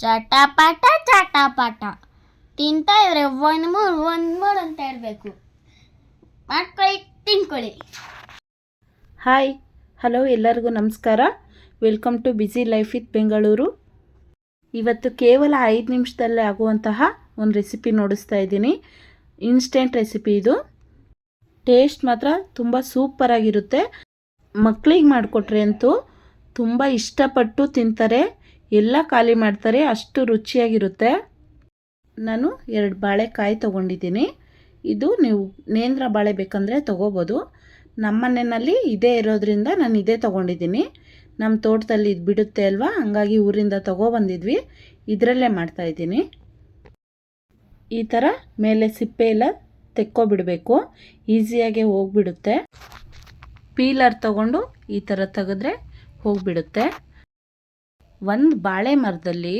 ಚಟಪಟ ಚಟಪಟ. ತಿಂತಾ ಇದ್ರೆ ಒಂದು ಮೂರು ಒಂದು ಮೂರು ಅಂತ ಇರಬೇಕು ಮಾಡ್ಕೊಳ್ಳಿ, ತಿನ್ಕೊಳ್ಳಿ. ಹಾಯ್ ಹಲೋ ಎಲ್ಲರಿಗೂ ನಮಸ್ಕಾರ. Welcome to busy life with Bengaluru ಇವತ್ತು ಕೇವಲ ಐದು ನಿಮಿಷದಲ್ಲೇ ಆಗುವಂತಹ ಒಂದು ರೆಸಿಪಿ ನೋಡಿಸ್ತಾ ಇದ್ದೀನಿ. ಇನ್ಸ್ಟೆಂಟ್ ರೆಸಿಪಿ ಇದು. ಟೇಸ್ಟ್ ಮಾತ್ರ ತುಂಬ ಸೂಪರಾಗಿರುತ್ತೆ ಮಕ್ಕಳಿಗೆ ಮಾಡಿಕೊಟ್ರೆ ಅಂತೂ ತುಂಬ ಇಷ್ಟಪಟ್ಟು ತಿಂತಾರೆ. ಎಲ್ಲ ಖಾಲಿ ಮಾಡ್ತಾರೆ, ಅಷ್ಟು ರುಚಿಯಾಗಿರುತ್ತೆ. ನಾನು ಎರಡು ಬಾಳೆಕಾಯಿ ತೊಗೊಂಡಿದ್ದೀನಿ. ಇದು ನೀವು ನೇಂದ್ರ ಬಾಳೆ ಬೇಕಂದರೆ ತೊಗೋಬೋದು. ನಮ್ಮ ಮನೆಯಲ್ಲಿ ಇದೇ ಇರೋದ್ರಿಂದ ನಾನು ಇದೇ ತೊಗೊಂಡಿದ್ದೀನಿ. ನಮ್ಮ ತೋಟದಲ್ಲಿ ಇದು ಬಿಡುತ್ತೆ ಅಲ್ವಾ? ಹಂಗಾಗಿ ಊರಿಂದ ತೊಗೊಬಂದಿದ್ವಿ. ಇದರಲ್ಲೇ ಮಾಡ್ತಾಯಿದ್ದೀನಿ ಈ ಥರ ಮೇಲೆ ಸಿಪ್ಪೆ ಎಲ್ಲ ತೆಕ್ಕೊಬಿಡಬೇಕು. ಈಸಿಯಾಗೆ ಹೋಗ್ಬಿಡುತ್ತೆ. ಪೀಲರ್ ತಗೊಂಡು ಈ ಥರ ತೆಗೆದ್ರೆ ಹೋಗಿಬಿಡುತ್ತೆ. ಒಂದು ಬಾಳೆ ಮರದಲ್ಲಿ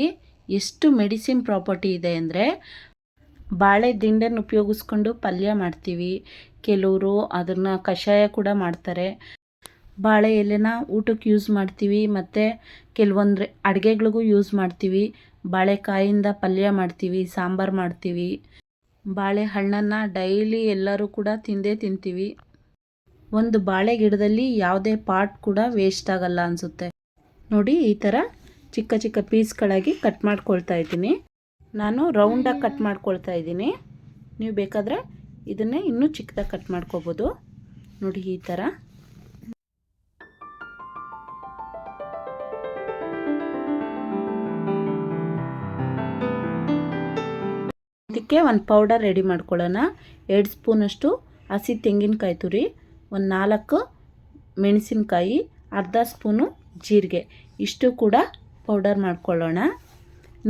ಎಷ್ಟು ಮೆಡಿಸಿನ್ ಪ್ರಾಪರ್ಟಿ ಇದೆ ಅಂದರೆ ಬಾಳೆ ದಿಂಡನ್ನು ಉಪಯೋಗಿಸ್ಕೊಂಡು ಪಲ್ಯ ಮಾಡ್ತೀವಿ. ಕೆಲವರು ಅದನ್ನು ಕಷಾಯ ಕೂಡ ಮಾಡ್ತಾರೆ. ಬಾಳೆ ಎಲೆನ ಊಟಕ್ಕೆ ಯೂಸ್ ಮಾಡ್ತೀವಿ ಮತ್ತು ಕೆಲವೊಂದು ಅಡುಗೆಗಳಿಗೂ ಯೂಸ್ ಮಾಡ್ತೀವಿ. ಬಾಳೆಕಾಯಿಂದ ಪಲ್ಯ ಮಾಡ್ತೀವಿ, ಸಾಂಬಾರು ಮಾಡ್ತೀವಿ. ಬಾಳೆಹಣ್ಣನ್ನು ಡೈಲಿ ಎಲ್ಲರೂ ಕೂಡ ತಿಂದೇ ತಿಂತೀವಿ. ಒಂದು ಬಾಳೆ ಗಿಡದಲ್ಲಿ ಯಾವುದೇ ಪಾರ್ಟ್ ಕೂಡ ವೇಸ್ಟ್ ಆಗಲ್ಲ ಅನಿಸುತ್ತೆ. ನೋಡಿ ಈ ಥರ ಚಿಕ್ಕ ಚಿಕ್ಕ ಪೀಸ್ಗಳಾಗಿ ಕಟ್ ಮಾಡ್ಕೊಳ್ತಾ ಇದ್ದೀನಿ. ನಾನು ರೌಂಡಾಗಿ ಕಟ್ ಮಾಡ್ಕೊಳ್ತಾ ಇದ್ದೀನಿ. ನೀವು ಬೇಕಾದರೆ ಇದನ್ನೇ ಇನ್ನೂ ಚಿಕ್ಕದಾಗಿ ಕಟ್ ಮಾಡ್ಕೋಬೋದು. ನೋಡಿ ಈ ಥರ. ಇದಕ್ಕೆ ಒಂದು ಪೌಡರ್ ರೆಡಿ ಮಾಡ್ಕೊಳ್ಳೋಣ. ಎರಡು ಸ್ಪೂನಷ್ಟು ಹಸಿ ತೆಂಗಿನಕಾಯಿ ತುರಿ, ಒಂದು ನಾಲ್ಕು ಮೆಣಸಿನಕಾಯಿ, ಅರ್ಧ ಸ್ಪೂನು ಜೀರಿಗೆ. ಇಷ್ಟು ಕೂಡ ಪೌಡರ್ ಮಾಡ್ಕೊಳ್ಳೋಣ.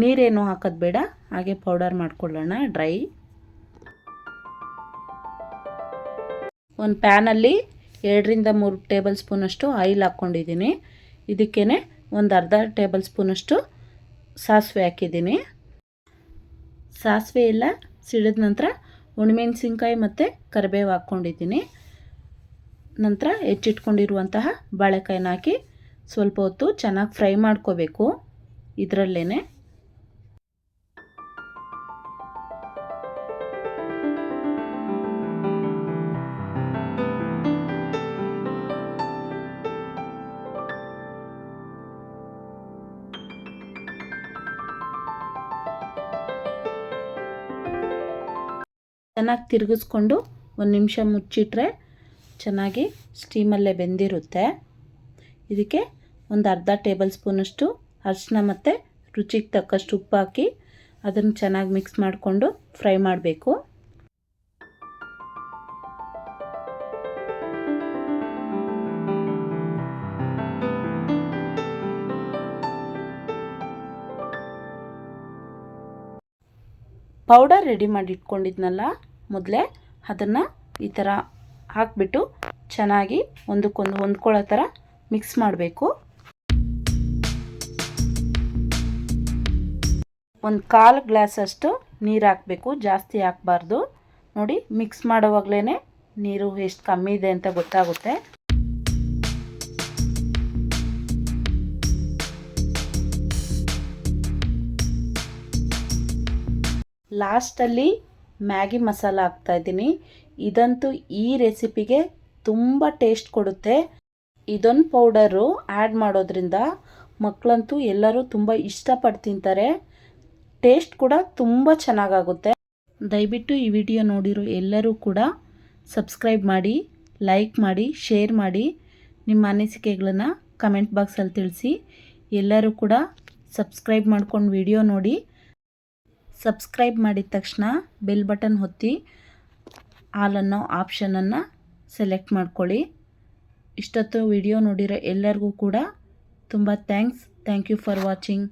ನೀರೇನು ಹಾಕೋದು ಬೇಡ, ಹಾಗೆ ಪೌಡರ್ ಮಾಡ್ಕೊಳ್ಳೋಣ ಡ್ರೈ ಒಂದು ಪ್ಯಾನಲ್ಲಿ ಎರಡರಿಂದ ಮೂರು ಟೇಬಲ್ ಸ್ಪೂನಷ್ಟು ಆಯಿಲ್ ಹಾಕ್ಕೊಂಡಿದ್ದೀನಿ. ಇದಕ್ಕೇ ಒಂದು ಅರ್ಧ ಟೇಬಲ್ ಸ್ಪೂನಷ್ಟು ಸಾಸಿವೆ ಹಾಕಿದ್ದೀನಿ. ಸಾಸಿವೆ ಎಲ್ಲ ಸಿಡಿದ ನಂತರ ಹುಣಮೆಣಸಿನ್ಕಾಯಿ ಮತ್ತು ಕರಿಬೇವು ಹಾಕ್ಕೊಂಡಿದ್ದೀನಿ. ನಂತರ ಹೆಚ್ಚಿಟ್ಕೊಂಡಿರುವಂತಹ ಬಾಳೆಕಾಯಿನ ಹಾಕಿ ಸ್ವಲ್ಪ ಹೊತ್ತು ಚೆನ್ನಾಗಿ ಫ್ರೈ ಮಾಡ್ಕೋಬೇಕು ಇದರಲ್ಲೇ ಚೆನ್ನಾಗಿ ತಿರುಗಿಸ್ಕೊಂಡು ಒಂದು ನಿಮಿಷ ಮುಚ್ಚಿಟ್ರೆ ಚೆನ್ನಾಗಿ ಸ್ಟೀಮಲ್ಲೇ ಬೆಂದಿರುತ್ತೆ. ಇದಕ್ಕೆ ಒಂದು ಅರ್ಧ ಟೇಬಲ್ ಸ್ಪೂನಷ್ಟು ಅರಿಶಿನ ಮತ್ತು ರುಚಿಗೆ ತಕ್ಕಷ್ಟು ಉಪ್ಪು ಹಾಕಿ ಅದನ್ನು ಚೆನ್ನಾಗಿ ಮಿಕ್ಸ್ ಮಾಡಿಕೊಂಡು ಫ್ರೈ ಮಾಡಬೇಕು. ಪೌಡರ್ ರೆಡಿ ಮಾಡಿ ಇಟ್ಕೊಂಡಿದ್ನಲ್ಲ, ಮೊದಲೇ ಅದನ್ನು ಈ ಥರ ಹಾಕಿಬಿಟ್ಟು ಚೆನ್ನಾಗಿ ಒಂದಕ್ಕೊಂದು ಹೊಂದ್ಕೊಳ್ಳೋ ಥರ ಮಿಕ್ಸ್ ಮಾಡಬೇಕು. ಒಂದು ಕಾಲು ಗ್ಲಾಸಷ್ಟು ನೀರು ಹಾಕಬೇಕು, ಜಾಸ್ತಿ ಹಾಕಬಾರ್ದು. ನೋಡಿ ಮಿಕ್ಸ್ ಮಾಡೋವಾಗಲೇ ನೀರು ಎಷ್ಟು ಕಮ್ಮಿ ಇದೆ ಅಂತ ಗೊತ್ತಾಗುತ್ತೆ. ಲಾಸ್ಟಲ್ಲಿ ಮ್ಯಾಗಿ ಮಸಾಲ ಹಾಕ್ತಾಯಿದ್ದೀನಿ ಇದಂತೂ ಈ ರೆಸಿಪಿಗೆ ತುಂಬ ಟೇಸ್ಟ್ ಕೊಡುತ್ತೆ. ಇದೊಂದು ಪೌಡರು ಆ್ಯಡ್ ಮಾಡೋದ್ರಿಂದ ಮಕ್ಕಳಂತೂ ಎಲ್ಲರೂ ತುಂಬ ಇಷ್ಟಪಟ್ಟು ತಿಂತಾರೆ. ಟೇಸ್ಟ್ ಕೂಡ ತುಂಬ ಚೆನ್ನಾಗಾಗುತ್ತೆ. ದಯವಿಟ್ಟು ಈ ವಿಡಿಯೋ ನೋಡಿರೋ ಎಲ್ಲರೂ ಕೂಡ ಸಬ್ಸ್ಕ್ರೈಬ್ ಮಾಡಿ, ಲೈಕ್ ಮಾಡಿ, ಶೇರ್ ಮಾಡಿ. ನಿಮ್ಮ ಅನಿಸಿಕೆಗಳನ್ನು ಕಮೆಂಟ್ ಬಾಕ್ಸಲ್ಲಿ ತಿಳಿಸಿ. ಎಲ್ಲರೂ ಕೂಡ ಸಬ್ಸ್ಕ್ರೈಬ್ ಮಾಡ್ಕೊಂಡು ವಿಡಿಯೋ ನೋಡಿ. ಸಬ್ಸ್ಕ್ರೈಬ್ ಮಾಡಿದ ತಕ್ಷಣ ಬೆಲ್ ಬಟನ್ ಹೊತ್ತಿ ಆಲ್ ಅನ್ನೋ ಆಪ್ಷನನ್ನು ಸೆಲೆಕ್ಟ್ ಮಾಡ್ಕೊಳ್ಳಿ. ಇಷ್ಟೊತ್ತು ವಿಡಿಯೋ ನೋಡಿರೋ ಎಲ್ಲರಿಗೂ ಕೂಡ ತುಂಬ thanks. Thank you for watching.